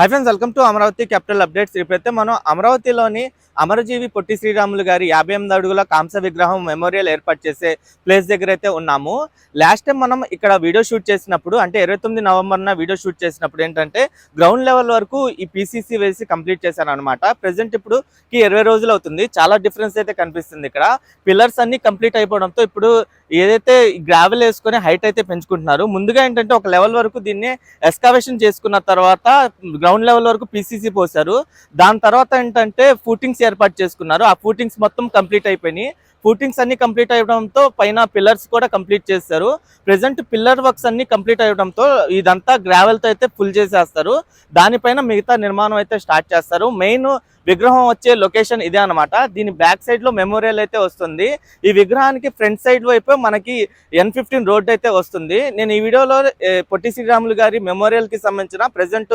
Hi friends welcome to Amaravati capital updates ఇప్పుడైతే మనం అమరావతిలోని అమరజీవి పొట్టి శ్రీరాములు గారి యాభై ఎనిమిది అడుగుల కాంస విగ్రహం మెమోరియల్ ఏర్పాటు చేసే ప్లేస్ దగ్గర అయితే ఉన్నాము. లాస్ట్ టైం మనం ఇక్కడ వీడియో షూట్ చేసినప్పుడు అంటే ఇరవై తొమ్మిది నవంబర్న వీడియో షూట్ చేసినప్పుడు ఏంటంటే గ్రౌండ్ లెవెల్ వరకు ఈ పీసీసీ వేసి కంప్లీట్ చేశాను అనమాట ప్రెసెంట్ ఇప్పుడు కి ఇరవై రోజులు అవుతుంది. చాలా డిఫరెన్స్ అయితే కనిపిస్తుంది ఇక్కడ. పిల్లర్స్ అన్ని కంప్లీట్ అయిపోవడంతో ఇప్పుడు ఏదైతే గ్రావెల్ వేసుకొని హైట్ అయితే పెంచుకుంటున్నారు. ముందుగా ఏంటంటే ఒక లెవెల్ వరకు దీన్ని ఎస్కావేషన్ చేసుకున్న తర్వాత గ్రౌండ్ లెవెల్ వరకు పీసీసీ పోసారు దాని తర్వాత ఏంటంటే ఫూటింగ్స్ ఏర్పాటు చేసుకున్నారు. ఆ ఫూటింగ్స్ మొత్తం కంప్లీట్ అయిపోయినాయి. ఫూటింగ్స్ అన్ని కంప్లీట్ అవ్వడంతో పైన పిల్లర్స్ కూడా కంప్లీట్ చేస్తారు ప్రెసెంట్ పిల్లర్ వర్క్స్ అన్ని కంప్లీట్ అవ్వడంతో ఇదంతా గ్రావెల్తో అయితే ఫుల్ చేసేస్తారు. దానిపైన మిగతా నిర్మాణం అయితే స్టార్ట్ చేస్తారు. మెయిన్ విగ్రహం వచ్చే లొకేషన్ ఇదే అన్నమాట. దీని బ్యాక్ సైడ్లో మెమోరియల్ అయితే వస్తుంది. ఈ విగ్రహానికి ఫ్రంట్ సైడ్ వైపు మనకి ఎన్ ఫిఫ్టీన్ రోడ్ అయితే వస్తుంది. నేను ఈ వీడియోలో పొట్టి శ్రీరాములు గారి మెమోరియల్కి సంబంధించిన ప్రెసెంట్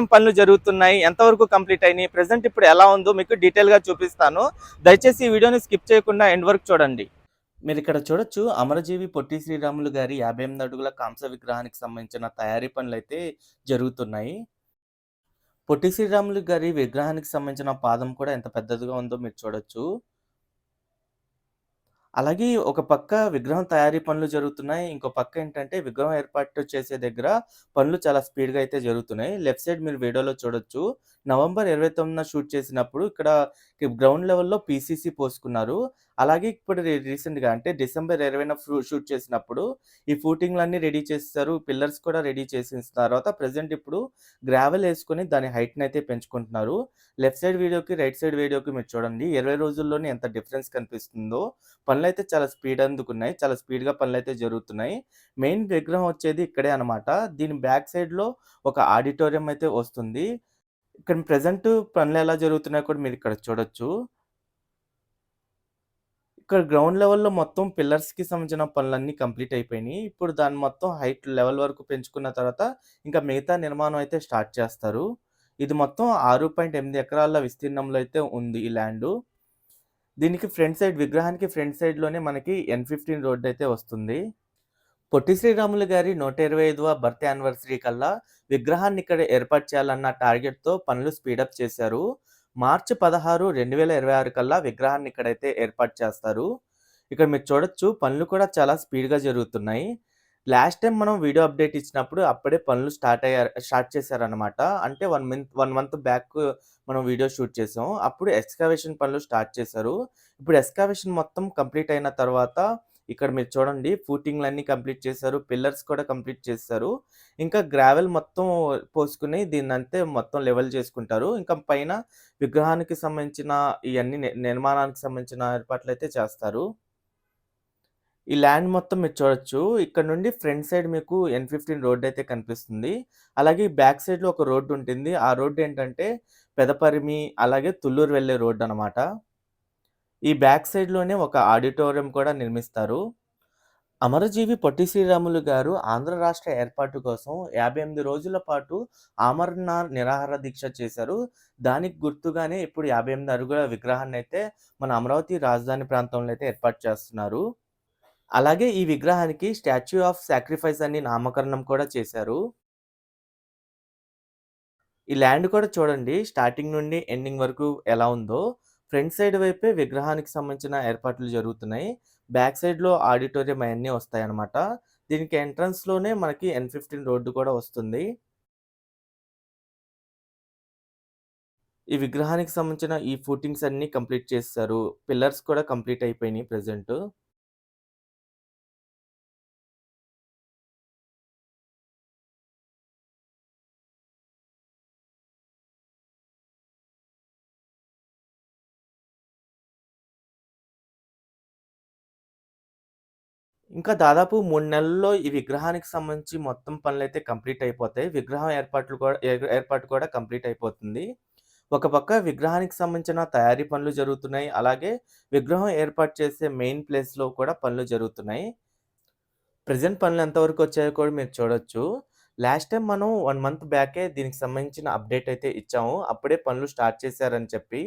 ఏమేం పనులు జరుగుతున్నాయి ఎంతవరకు కంప్లీట్ అయినాయి ప్రజెంట్ ఇప్పుడు ఎలా ఉందో మీకు డీటెయిల్గా చూపిస్తాను. దయచేసి ఈ వీడియోని స్కిప్ చేయకుండా ఎండ్ వరకు చూడండి. మీరు ఇక్కడ చూడొచ్చు అమరజీవి పొట్టి శ్రీరాములు గారి యాభై ఎనిమిది అడుగుల కాంస విగ్రహానికి సంబంధించిన తయారీ పనులు అయితే జరుగుతున్నాయి. పొట్టి శ్రీరాములు గారి విగ్రహానికి సంబంధించిన పాదం కూడా ఎంత పెద్దదిగా ఉందో మీరు చూడొచ్చు. అలాగే ఒక పక్క విగ్రహం తయారీ పనులు జరుగుతున్నాయి. ఇంకో పక్క ఏంటంటే విగ్రహం ఏర్పాటు చేసే దగ్గర పనులు చాలా స్పీడ్గా అయితే జరుగుతున్నాయి. లెఫ్ట్ సైడ్ మీరు వీడియోలో చూడొచ్చు. నవంబర్ ఇరవై తొమ్మిదిన షూట్ చేసినప్పుడు ఇక్కడ గ్రౌండ్ లెవెల్లో పీసీసీ పోసుకున్నారు. అలాగే ఇప్పుడు రీసెంట్గా అంటే డిసెంబర్ ఇరవైన షూట్ చేసినప్పుడు ఈ ఫూటింగ్లన్నీ రెడీ చేస్తారు. పిల్లర్స్ కూడా రెడీ చేసిన తర్వాత ప్రజెంట్ ఇప్పుడు గ్రావెల్ వేసుకొని దాని హైట్ని అయితే పెంచుకుంటున్నారు. లెఫ్ట్ సైడ్ వీడియోకి రైట్ సైడ్ వీడియోకి మీరు చూడండి. ఇరవై రోజుల్లోనే ఎంత డిఫరెన్స్ కనిపిస్తుందో. పనులు అయితే చాలా స్పీడ్ అందుకున్నాయి. చాలా స్పీడ్గా పనులు అయితే జరుగుతున్నాయి. మెయిన్ విగ్రహం వచ్చేది ఇక్కడే అన్నమాట. దీని బ్యాక్ సైడ్లో ఒక ఆడిటోరియం అయితే వస్తుంది. ఇక్కడ ప్రజెంట్ పనులు ఎలా జరుగుతున్నాయో కూడా మీరు ఇక్కడ చూడొచ్చు. ఇక్కడ గ్రౌండ్ లెవెల్లో మొత్తం పిల్లర్స్కి సంబంధించిన పనులన్నీ కంప్లీట్ అయిపోయినాయి. ఇప్పుడు దాన్ని మొత్తం హైట్ లెవెల్ వరకు పెంచుకున్న తర్వాత ఇంకా మిగతా నిర్మాణం అయితే స్టార్ట్ చేస్తారు. ఇది మొత్తం ఆరు పాయింట్ ఎనిమిది ఎకరాల విస్తీర్ణంలో అయితే ఉంది ఈ ల్యాండ్. దీనికి ఫ్రంట్ సైడ్ విగ్రహానికి ఫ్రంట్ సైడ్లోనే మనకి ఎన్ ఫిఫ్టీన్ రోడ్ అయితే వస్తుంది. పొట్టి శ్రీరాములు గారి నూట ఇరవై ఐదవ బర్త్ యానివర్సరీ కల్లా విగ్రహాన్ని ఇక్కడ ఏర్పాటు చేయాలన్న టార్గెట్తో పనులు స్పీడప్ చేశారు. మార్చి పదహారు రెండు వేల ఇరవై ఆరు కల్లా విగ్రహాన్ని ఇక్కడైతే ఏర్పాటు చేస్తారు. ఇక్కడ మీరు చూడొచ్చు పనులు కూడా చాలా స్పీడ్గా జరుగుతున్నాయి. లాస్ట్ టైం మనం వీడియో అప్డేట్ ఇచ్చినప్పుడు అప్పుడే పనులు స్టార్ట్ అయ్యారు స్టార్ట్ చేశారనమాట అంటే one month one month back మనం వీడియో షూట్ చేసాం. అప్పుడు ఎక్స్కావేషన్ పనులు స్టార్ట్ చేశారు. ఇప్పుడు ఎక్స్కావేషన్ మొత్తం కంప్లీట్ అయిన తర్వాత ఇక్కడ మీరు చూడండి ఫూటింగ్లు అన్నీ కంప్లీట్ చేశారు పిల్లర్స్ కూడా కంప్లీట్ చేశారు. ఇంకా గ్రావెల్ మొత్తం పోసుకుని దీన్ని అంతే మొత్తం లెవెల్ చేసుకుంటారు. ఇంకా పైన విగ్రహానికి సంబంధించిన ఇవన్నీ ని- నిర్మాణానికి సంబంధించిన ఏర్పాట్లు అయితే చేస్తారు. ఈ ల్యాండ్ మొత్తం మీరు చూడొచ్చు. ఇక్కడ నుండి ఫ్రంట్ సైడ్ మీకు ఎన్ ఫిఫ్టీన్ రోడ్ అయితే కనిపిస్తుంది. అలాగే బ్యాక్ సైడ్లో ఒక రోడ్డు ఉంటుంది. ఆ రోడ్డు ఏంటంటే పెదపరిమి అలాగే తుళ్ళూరు వెళ్ళే రోడ్డు అనమాట ఈ బ్యాక్ సైడ్లోనే ఒక ఆడిటోరియం కూడా నిర్మిస్తారు. అమరజీవి పొట్టి శ్రీరాములు గారు ఆంధ్ర రాష్ట్ర ఏర్పాటు కోసం యాభై ఎనిమిది రోజుల పాటు అమర్నాథ్ నిరాహార దీక్ష చేశారు. దానికి గుర్తుగానే ఇప్పుడు యాభై ఎనిమిది అడుగుల విగ్రహాన్ని అయితే మన అమరావతి రాజధాని ప్రాంతంలో అయితే ఏర్పాటు చేస్తున్నారు. అలాగే ఈ విగ్రహానికి స్టాచ్యూ ఆఫ్ సాక్రిఫైస్ అని నామకరణం కూడా చేశారు. ఈ ల్యాండ్ కూడా చూడండి స్టార్టింగ్ నుండి ఎండింగ్ వరకు ఎలా ఉందో. ఫ్రంట్ సైడ్ వైపే విగ్రహానికి సంబంధించిన ఏర్పాట్లు జరుగుతున్నాయి. బ్యాక్ సైడ్లో ఆడిటోరియం అవన్నీ వస్తాయి అన్నమాట దీనికి ఎంట్రన్స్లోనే మనకి ఎన్ ఫిఫ్టీన్ రోడ్డు కూడా వస్తుంది. ఈ విగ్రహానికి సంబంధించిన ఈ ఫూటింగ్స్ అన్నీ కంప్లీట్ చేస్తారు. పిల్లర్స్ కూడా కంప్లీట్ అయిపోయినాయి ప్రెసెంట్ ఇంకా దాదాపు మూడు నెలల్లో ఈ విగ్రహానికి సంబంధించి మొత్తం పనులైతే కంప్లీట్ అయిపోతాయి. విగ్రహం ఏర్పాట్లు కూడా ఏర్పాటు కూడా కంప్లీట్ అయిపోతుంది. ఒక పక్క విగ్రహానికి సంబంధించిన తయారీ పనులు జరుగుతున్నాయి. అలాగే విగ్రహం ఏర్పాటు చేసే మెయిన్ ప్లేస్‌లో కూడా పనులు జరుగుతున్నాయి. ప్రజెంట్ పనులు ఎంతవరకు వచ్చాయో కూడా మీరు చూడొచ్చు. లాస్ట్ టైం మనం వన్ మంత్ బ్యాకే దీనికి సంబంధించిన అప్డేట్ అయితే ఇచ్చాము. అప్పుడే పనులు స్టార్ట్ చేశారని చెప్పి.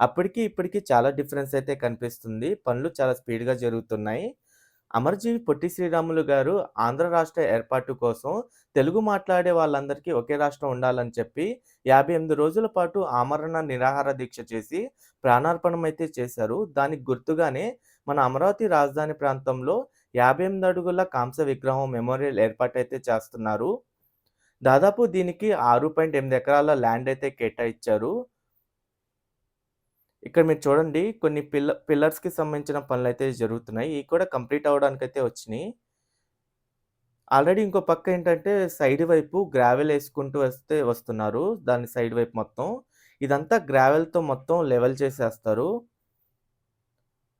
అప్పటికి, ఇప్పటికి చాలా డిఫరెన్స్ అయితే కనిపిస్తుంది. పనులు చాలా స్పీడ్‌గా జరుగుతున్నాయి. అమరజీవి పొట్టి శ్రీరాములు గారు ఆంధ్ర రాష్ట్ర ఏర్పాటు కోసం తెలుగు మాట్లాడే వాళ్ళందరికీ ఒకే రాష్ట్రం ఉండాలని చెప్పి 58 రోజుల పాటు ఆమరణ నిరాహార దీక్ష చేసి ప్రాణార్పణం అయితే చేశారు. దానికి గుర్తుగానే మన అమరావతి రాజధాని ప్రాంతంలో 58 అడుగుల కాంస్య విగ్రహం మెమోరియల్ ఏర్పాటైతే చేస్తున్నారు. దాదాపు దీనికి 6.8 ఎకరాల ల్యాండ్ అయితే కేటాయిచ్చారు. ఇక్కడ మీరు చూడండి కొన్ని పిల్ల పిల్లర్స్‌కి సంబంధించిన పనులైతే జరుగుతున్నాయి. ఇవి కూడా కంప్లీట్ అవ్వడానికి అయితే వచ్చినాయి ఆల్రెడీ ఇంకో పక్క ఏంటంటే సైడ్ వైపు గ్రావెల్ వేసుకుంటూ వస్తే వస్తున్నారు. దాని సైడ్ వైపు మొత్తం. ఇదంతా గ్రావెల్‌తో మొత్తం లెవెల్ చేసేస్తారు.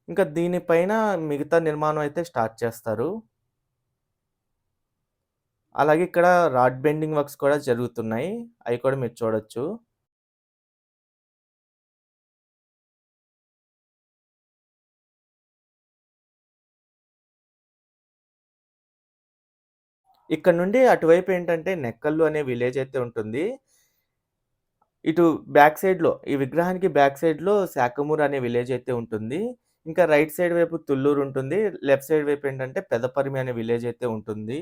ఇంకా దీనిపైన మిగతా నిర్మాణం అయితే స్టార్ట్ చేస్తారు. అలాగే ఇక్కడ రాడ్ బెండింగ్ వర్క్స్ కూడా జరుగుతున్నాయి. అవి కూడా మీరు చూడొచ్చు. ఇక్కడ నుండి అటువైపు ఏంటంటే నెక్కల్లు అనే విలేజ్ అయితే ఉంటుంది. ఇటు బ్యాక్ సైడ్‌లో ఈ విగ్రహానికి బ్యాక్ సైడ్‌లో శాఖమూర్ అనే విలేజ్ అయితే ఉంటుంది. ఇంకా రైట్ సైడ్ వైపు తుళ్ళూరు ఉంటుంది. లెఫ్ట్ సైడ్ వైపు ఏంటంటే పెదపరిమి అనే విలేజ్ అయితే ఉంటుంది.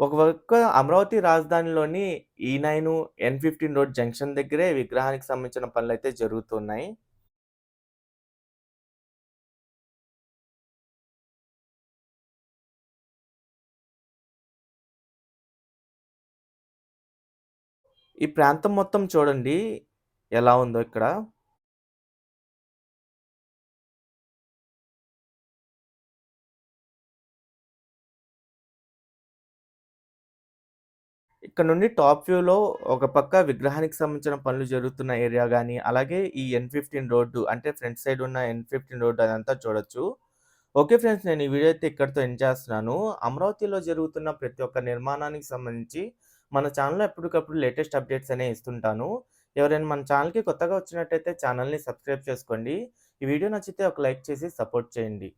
ఒక అమరావతి రాజధానిలోని ఈ9, ఎన్15 రోడ్ జంక్షన్ దగ్గరే విగ్రహానికి సంబంధించిన పనులైతే జరుగుతున్నాయి. ఈ ప్రాంతం మొత్తం చూడండి ఎలా ఉందో ఇక్కడ. ఇక్కడ నుండి టాప్ వ్యూలో ఒక పక్క విగ్రహానికి సంబంధించిన పనులు జరుగుతున్న ఏరియా కానీ అలాగే ఈ ఎన్15 రోడ్డు అంటే ఫ్రంట్ సైడ్ ఉన్న ఎన్15 రోడ్డు అదంతా చూడొచ్చు. ఓకే ఫ్రెండ్స్ నేను ఈ వీడియో అయితే ఇక్కడితో ఎండ్ చేస్తున్నాను. అమరావతిలో జరుగుతున్న ప్రతి ఒక్క నిర్మాణానికి సంబంధించి మన ఛానల్లో ఎప్పటికప్పుడు లేటెస్ట్ అప్డేట్స్ అనే ఇస్తుంటాను. ఎవరైనా మన ఛానల్కి కొత్తగా వచ్చినట్టయితే ఛానల్ని సబ్స్క్రైబ్ చేసుకోండి. ఈ వీడియో నచ్చితే ఒక లైక్ చేసి సపోర్ట్ చేయండి.